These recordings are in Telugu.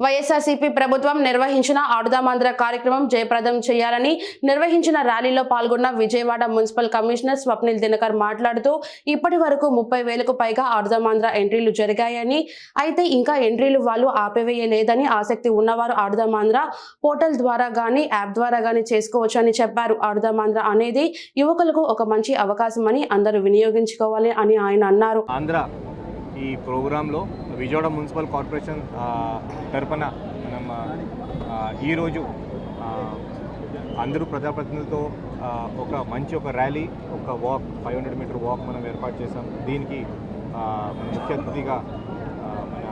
వైఎస్ఆర్సీపీ ప్రభుత్వం నిర్వహించిన ఆడుదామాంధ్ర కార్యక్రమం జయప్రదం చేయాలని నిర్వహించిన ర్యాలీలో పాల్గొన్న విజయవాడ మున్సిపల్ కమిషనర్ స్వప్నిల్ దినకర్ మాట్లాడుతూ ఇప్పటి వరకు ముప్పై వేలకు పైగా ఆడుదామాంధ్ర ఎంట్రీలు జరిగాయని అయితే ఇంకా ఎంట్రీలు వాళ్ళు ఆపివేయలేదని ఆసక్తి ఉన్నవారు ఆడుదామాంధ్ర పోర్టల్ ద్వారా గానీ యాప్ ద్వారా గానీ చేసుకోవచ్చని చెప్పారు. ఆడుదామాంధ్ర అనేది యువకులకు ఒక మంచి అవకాశమని అందరూ వినియోగించుకోవాలి అని ఆయన అన్నారు. ఆంధ్ర ఈ ప్రోగ్రాంలో విజయవాడ మున్సిపల్ కార్పొరేషన్ తరపున మనం ఈరోజు అందరూ ప్రజాప్రతినిధులతో ఒక మంచి ఒక ర్యాలీ ఒక walk five hundred metre walk మనం ఏర్పాటు చేసాం దీనికి మన ముఖ్య అతిథిగా మన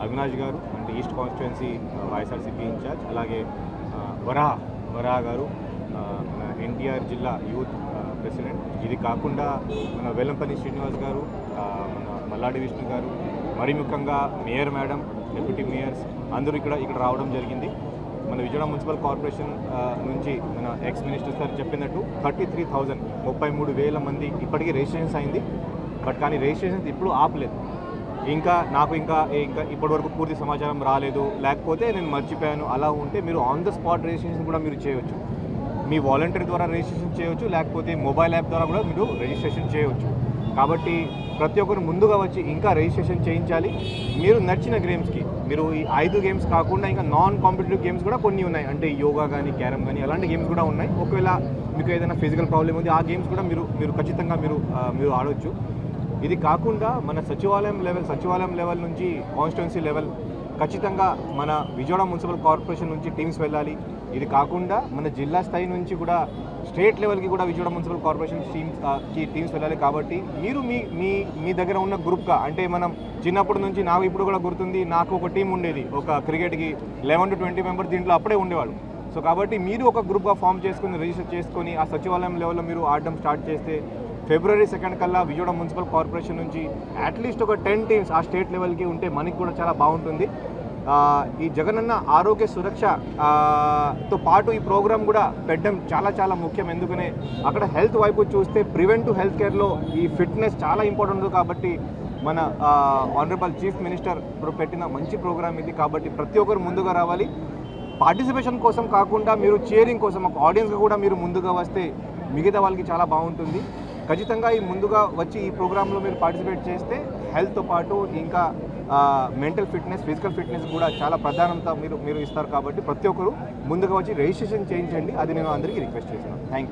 అవినాష్ గారు అంటే ఈస్ట్ కాన్స్టిట్యున్సీ వైఎస్ఆర్సీపీ ఇన్ఛార్జ్ అలాగే వరాహ వరాహ గారు మన ఎన్టీఆర్ జిల్లా యూత్ ప్రెసిడెంట్. ఇది కాకుండా మన వెల్లంపల్లి శ్రీనివాస్ గారు మన మల్లాడి విష్ణు గారు మరి ముఖ్యంగా మేయర్ మేడం డిప్యూటీ మేయర్స్ అందరూ ఇక్కడ ఇక్కడ రావడం జరిగింది. మన విజయవాడ మున్సిపల్ కార్పొరేషన్ నుంచి మన ఎక్స్ మినిస్టర్ సార్ చెప్పినట్టు థర్టీ త్రీ థౌజండ్ ముప్పై మూడు వేల మంది ఇప్పటికీ రిజిస్ట్రేషన్స్ అయింది. బట్ కానీ రిజిస్ట్రేషన్స్ ఇప్పుడు ఆపలేదు. ఇంకా నాకు ఇంకా ఇంకా ఇప్పటివరకు పూర్తి సమాచారం రాలేదు. లేకపోతే నేను మర్చిపోయాను. అలా ఉంటే మీరు ఆన్ ద స్పాట్ రిజిస్ట్రేషన్ కూడా మీరు చేయవచ్చు మీ వాలంటీర్ ద్వారా రిజిస్ట్రేషన్ చేయవచ్చు లేకపోతే మొబైల్ యాప్ ద్వారా కూడా మీరు రిజిస్ట్రేషన్ చేయవచ్చు. కాబట్టి ప్రతి ఒక్కరు ముందుగా వచ్చి ఇంకా రిజిస్ట్రేషన్ చేయించాలి. మీరు నచ్చిన గేమ్స్కి మీరు ఈ ఐదు గేమ్స్ కాకుండా ఇంకా నాన్ కాంపిటేటివ్ గేమ్స్ కూడా కొన్ని ఉన్నాయి. అంటే యోగా కానీ క్యారమ్ కానీ అలాంటి గేమ్స్ కూడా ఉన్నాయి. ఒకవేళ మీకు ఏదైనా ఫిజికల్ ప్రాబ్లం ఉంది ఆ గేమ్స్ కూడా మీరు మీరు ఖచ్చితంగా మీరు మీరు ఆడవచ్చు ఇది కాకుండా మన సచివాలయం లెవెల్ సచివాలయం లెవెల్ నుంచి కాన్స్టిట్యున్సీ లెవెల్ ఖచ్చితంగా మన విజయవాడ మున్సిపల్ కార్పొరేషన్ నుంచి టీమ్స్ వెళ్ళాలి. ఇది కాకుండా మన జిల్లా స్థాయి నుంచి కూడా స్టేట్ లెవెల్కి కూడా విజయవాడ మున్సిపల్ కార్పొరేషన్ టీమ్స్కి టీమ్స్ వెళ్ళాలి కాబట్టి మీరు మీ మీ మీ దగ్గర ఉన్న గ్రూప్గా అంటే మనం చిన్నప్పటి నుంచి నాకు ఇప్పుడు కూడా గుర్తుంది నాకు ఒక టీం ఉండేది. ఒక క్రికెట్కి లెవెన్ టు ట్వంటీ మెంబర్స్ దీంట్లో అప్పుడే ఉండేవాళ్ళు. సో కాబట్టి మీరు ఒక గ్రూప్గా ఫామ్ చేసుకుని రిజిస్టర్ చేసుకొని ఆ సచివాలయం లెవెల్లో మీరు ఆడడం స్టార్ట్ చేస్తే ఫిబ్రవరి సెకండ్ కల్లా విజయవాడ మున్సిపల్ కార్పొరేషన్ నుంచి అట్లీస్ట్ ఒక టెన్ టీమ్స్ ఆ స్టేట్ లెవెల్కి ఉంటే మనకి కూడా చాలా బాగుంటుంది. ఈ జగనన్న ఆరోగ్య సురక్ష తో పాటు ఈ ప్రోగ్రాం కూడా పెట్టడం చాలా చాలా ముఖ్యం. ఎందుకనే అక్కడ హెల్త్ వైపు చూస్తే ప్రివెంటివ్ హెల్త్ కేర్లో ఈ ఫిట్నెస్ చాలా ఇంపార్టెంట్ ఉంది కాబట్టి మన ఆనరబుల్ చీఫ్ మినిస్టర్ ఇప్పుడు పెట్టిన మంచి ప్రోగ్రామ్ ఇది కాబట్టి ప్రతి ఒక్కరు ముందుగా రావాలి. పార్టిసిపేషన్ కోసం కాకుండా మీరు చేరింగ్ కోసం ఒక ఆడియన్స్గా కూడా మీరు ముందుగా వస్తే మిగతా వాళ్ళకి చాలా బాగుంటుంది. ఖచ్చితంగా ఈ ముందుగా వచ్చి ఈ ప్రోగ్రాంలో మీరు పార్టిసిపేట్ చేస్తే హెల్త్తో పాటు ఇంకా మెంటల్ ఫిట్నెస్ ఫిజికల్ ఫిట్నెస్ కూడా చాలా ప్రధానంగా మీరు మీరు ఇస్తారు కాబట్టి ప్రతి ఒక్కరు ముందుగా వచ్చి రిజిస్ట్రేషన్ చేయించండి. అది నేను అందరికీ రిక్వెస్ట్ చేస్తున్నాను. Thank you